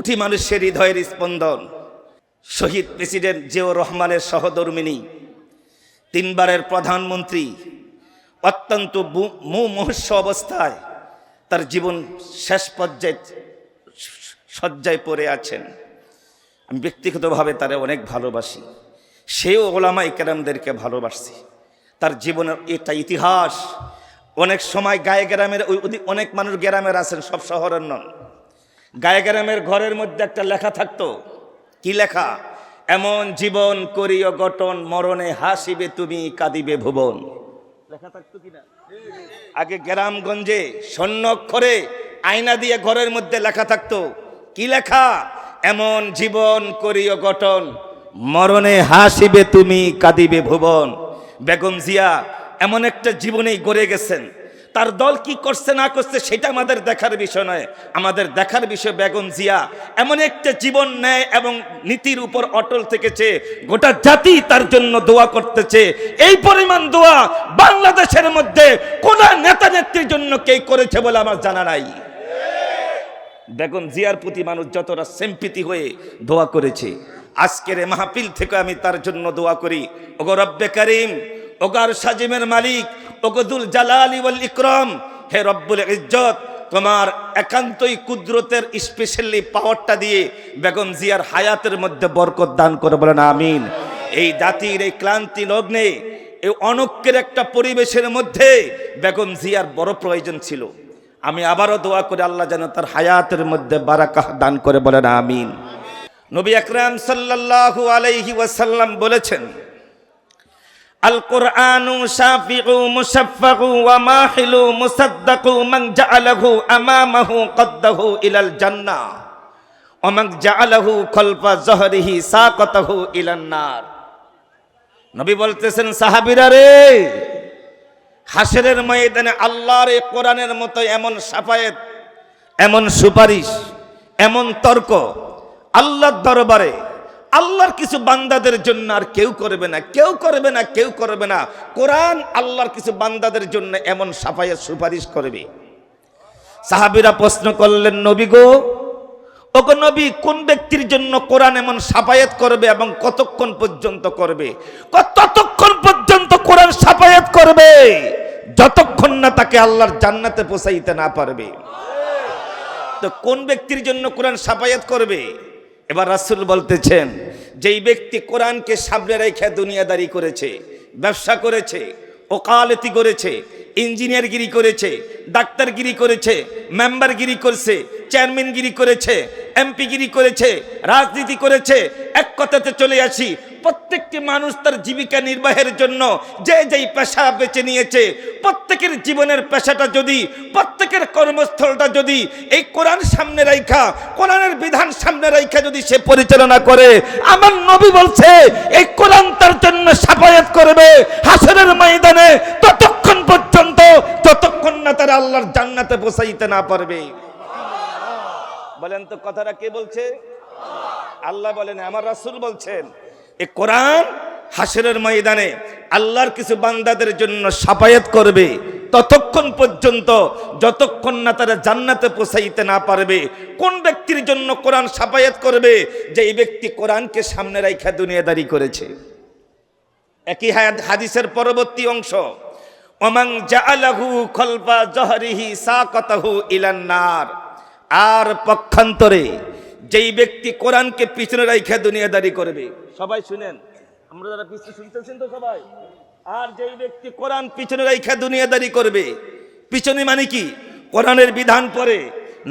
কোটি মানুষের হৃদয়ের স্পন্দন। শহীদ প্রেসিডেন্ট জিয়াউর রহমানের সহধর্মিনী তিনবারের প্রধানমন্ত্রী, অত্যন্ত মুমহস্য অবস্থায় তার জীবন শেষ পর্যায়ে শয্যায় পড়ে আছেন। আমি ব্যক্তিগতভাবে তারে অনেক ভালোবাসি। সেও ওলামা ইকেরামদেরকে ভালোবাসছি তার জীবনের এটা ইতিহাস। অনেক সময় গায়ে গ্রামের ওই অনেক মানুষ গ্রামের আছেন, সব শহরের নন। গায়ে গ্রামের ঘরের মধ্যে একটা লেখা থাকতো। কি লেখা? এমন জীবন করিও গঠন, মরণে হাসিবে তুমি, কাঁদিবে ভুবন। লেখা থাকতো কিনা আগে গ্রামগঞ্জে স্বর্ণ অক্ষরে আয়না দিয়ে ঘরের মধ্যে লেখা থাকতো। কি লেখা? এমন জীবন করিও গঠন, মরণে হাসিবে তুমি, কাঁদিবে ভুবন। বেগম জিয়া এমন একটা জীবনেই গড়ে গেছেন। তার দল কি করছে, না করছে, সেটা আমাদের দেখার বিষয় নয়। আমাদের দেখার বিষয় বেগম জিয়া এমন একটা জীবন নেয় এবং নীতির উপর অটল থেকেছে, গোটা জাতি তার জন্য দোয়া করতেছে। এই পরিমাণ দোয়া বাংলাদেশের মধ্যে কোন নেতা নেত্রীর জন্য কে করেছে বলে আমার জানা নাই। বেগম জিয়ার প্রতি মানুষ যতটা সেম্পিতি হয়ে দোয়া করেছে, আজকের মাহফিল থেকে আমি তার জন্য দোয়া করি। ওগো রব্বে করিম, ওগার সাজিমের মালিক ওগদুল জালালি ওয়াল ইকরম। হে রব্বুল ইজ্জত, তোমার একান্তই কুদরতের স্পেশালি পাওয়ারটা দিয়ে বেগম জিয়ার হায়াতের মধ্যে বরকত দান করে, বলেন আমিন। এই জাতির এই ক্লান্তি লগ্নে, এই অনক্যের একটা পরিবেশের মধ্যে বেগম জিয়ার বড় প্রয়োজন ছিল। আমি আবারও দোয়া করে আল্লাহ যেন তার হায়াতের মধ্যে বারাকাহ দান করে, বলেন আমিন। নবী আকরাম সাল্লাল্লাহু আলাইহি ওয়াসাল্লাম বলেছেন মুশাফফাউ ওয়া মাহিলু, মুসাদ্দাকু মান জাআলাহু আমামাহু কদ্দাহু ইলাল জান্নাহ ওয়া মান জাআলাহু খলফা যহরিহি সাকাতাহু ইলান নার। নবী বলতেছেন, সাহাবীরা রে হাসরের ময়দানে আল্লাহর এই কোরআনের মতো এমন সাফায়েত, এমন সুপারিশ, এমন তর্ক আল্লাহর দরবারে আল্লাহর কিছু বান্দাদের জন্য আর কেউ করবে না, কেউ করবে না, কেউ করবে না। কোরআন আল্লাহর কিছু বান্দাদের জন্য এমন সাফায়েত সুপারিশ করবে। সাহাবিরা প্রশ্ন করলেন, নবী গো, ওগো নবী কোন ব্যক্তির জন্য কোরআন এমন সাফায়াত করবে এবং কতক্ষণ পর্যন্ত করবে? ততক্ষণ পর্যন্ত কোরআন সাফায়াত করবে, যতক্ষণ না তাকে আল্লাহর জান্নাতে পৌঁছাইতে না পারবে। তো কোন ব্যক্তির জন্য কোরআন সাফায়াত করবে? এবার রাসূল বলতেছেন, যেই ব্যক্তি কোরআনকে সামনে রেখে দুনিয়াদারি করেছে, ব্যবসা করেছে, ওকালতি করেছে, ইঞ্জিনিয়ারগিরি করেছে, ডাক্তারগিরি করেছে, মেম্বারগিরি করেছে, চেয়ারম্যানগিরি করেছে, এমপিগিরি করেছে, রাজনীতি করেছে, এক কথাতে চলে আসি, প্রত্যেকটি মানুষ তার জীবিকা নির্বাহের জন্য যে যেই পেশা বেছে নিয়েছে, প্রত্যেকের জীবনের পেশাটা যদি প্রত্যেকের কর্মস্থলটা যদি এই কোরআন সামনে রাইখা, কোরআনের বিধান সামনে রাইখা যদি সে পরিচালনা করে, আমার নবী বলছে, এই কোরআন তার জন্য সাফায়াত করবে হাসরের ময়দানে ততক্ষণ পর্যন্ত, যতক্ষণ না তারা আল্লাহর জান্নাতে বসাইতে না পারবে। বলেন তো কথাটা কে বলছে? আল্লাহ বলেন, আমার রাসূল বলছেন এ কোরআন হাসরের ময়দানে আল্লাহর কিছু বান্দাদের জন্য সাফায়াত করবে। ততক্ষণ পর্যন্ত যতক্ষণ না তারা জান্নাতে পৌঁছাইতে না পারবে, কোন ব্যক্তির জন্য কোরআন সাফায়াত করবে? যে এই ব্যক্তি কোরআনকে সামনে রাইখা দুনিয়াদারি করেছে। একই হাদিসের পরবর্তী অংশ। অমাং জাআলাহু খলফা জহরিহি সাকাতাহু ইলান নার। আর পক্ষান্তরে যেই ব্যক্তি কোরআনকে পিছনে রাইখা দুনিয়াদারি করবে। সবাই শুনেন। আমরা যারা পিছনে শুনতেছেন তো সবাই। আর যেই ব্যক্তি কোরআন পিছনে রাইখা দুনিয়াদারি করবে, পিছনে মানে কি? কোরআনের বিধান পড়ে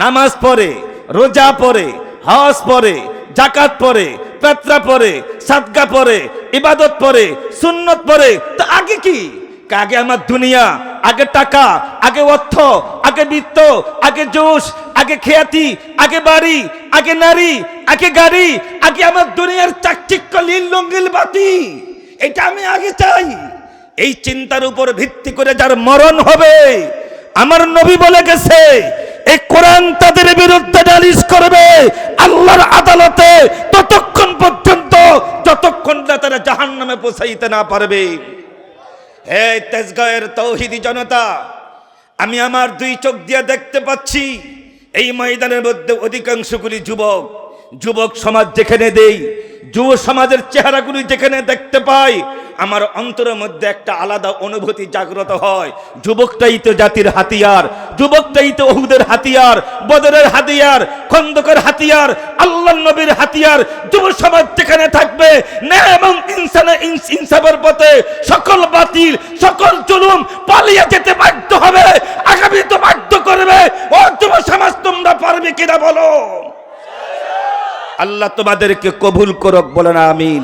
নামাজ পড়ে রোজা পড়ে হজ পড়ে জাকাত পড়ে পেত্রা পড়ে সাদগা পড়ে ইবাদত পড়ে সুন্নত পড়ে তো আগে কি? আগে আমার দুনিয়া, আগে টাকা, আগে অর্থ, আগে বৃত্ত, আগে জোশ আগে খেয়াতি, আগে বাড়ি, আগে নারী, আগে গাড়ি, আগে আমার দুনিয়ার চাকচিক্য লীল লঙ্গিল বাতি। এটা আমি আগে চাই। এই চিন্তার উপর ভিত্তি করে যার মরণ হবে, আমার নবী বলে গেছে, এই কোরআন তাদের বিরুদ্ধে নালিশ করবে। আল্লাহর আদালতে ততক্ষণ পর্যন্ত, যতক্ষণ না তারা জাহান নামে পৌঁছাইতে না পারবে। হে তেজগাঁয়ের তৌহিদি জনতা, আমি আমার দুই চোখ দিয়ে দেখতে পাচ্ছি, এই ময়দানের মধ্যে অধিকাংশগুলি যুবক যুবক সমাজ যেখানে দেই যুব সমাজের চেহারাগুলি যেখানে দেখতে পাই, আমার অন্তরের মধ্যে একটা আলাদা অনুভূতি জাগ্রত হয়। যুবকটাই তো জাতির হাতিয়ার, যুবকটাই তো ওহুদের হাতিয়ার, বদরের হাতিয়ার, খন্দকের হাতিয়ার, আল্লাহ নবীর হাতিয়ার। যুব সমাজ যেখানে থাকবে, ন্যায় এবং ইনসানে ইনস- ইনসাফের পথে সকল বাতিল, সকল জুলুম পালিয়ে যেতে বাধ্য হবে। আগামী তো বাধ্য করবে। ও যুব সমাজ, তোমরা পারবে কিনা বলো? আল্লাহ তোমাদেরকে কবুল করক বলেন আমিন।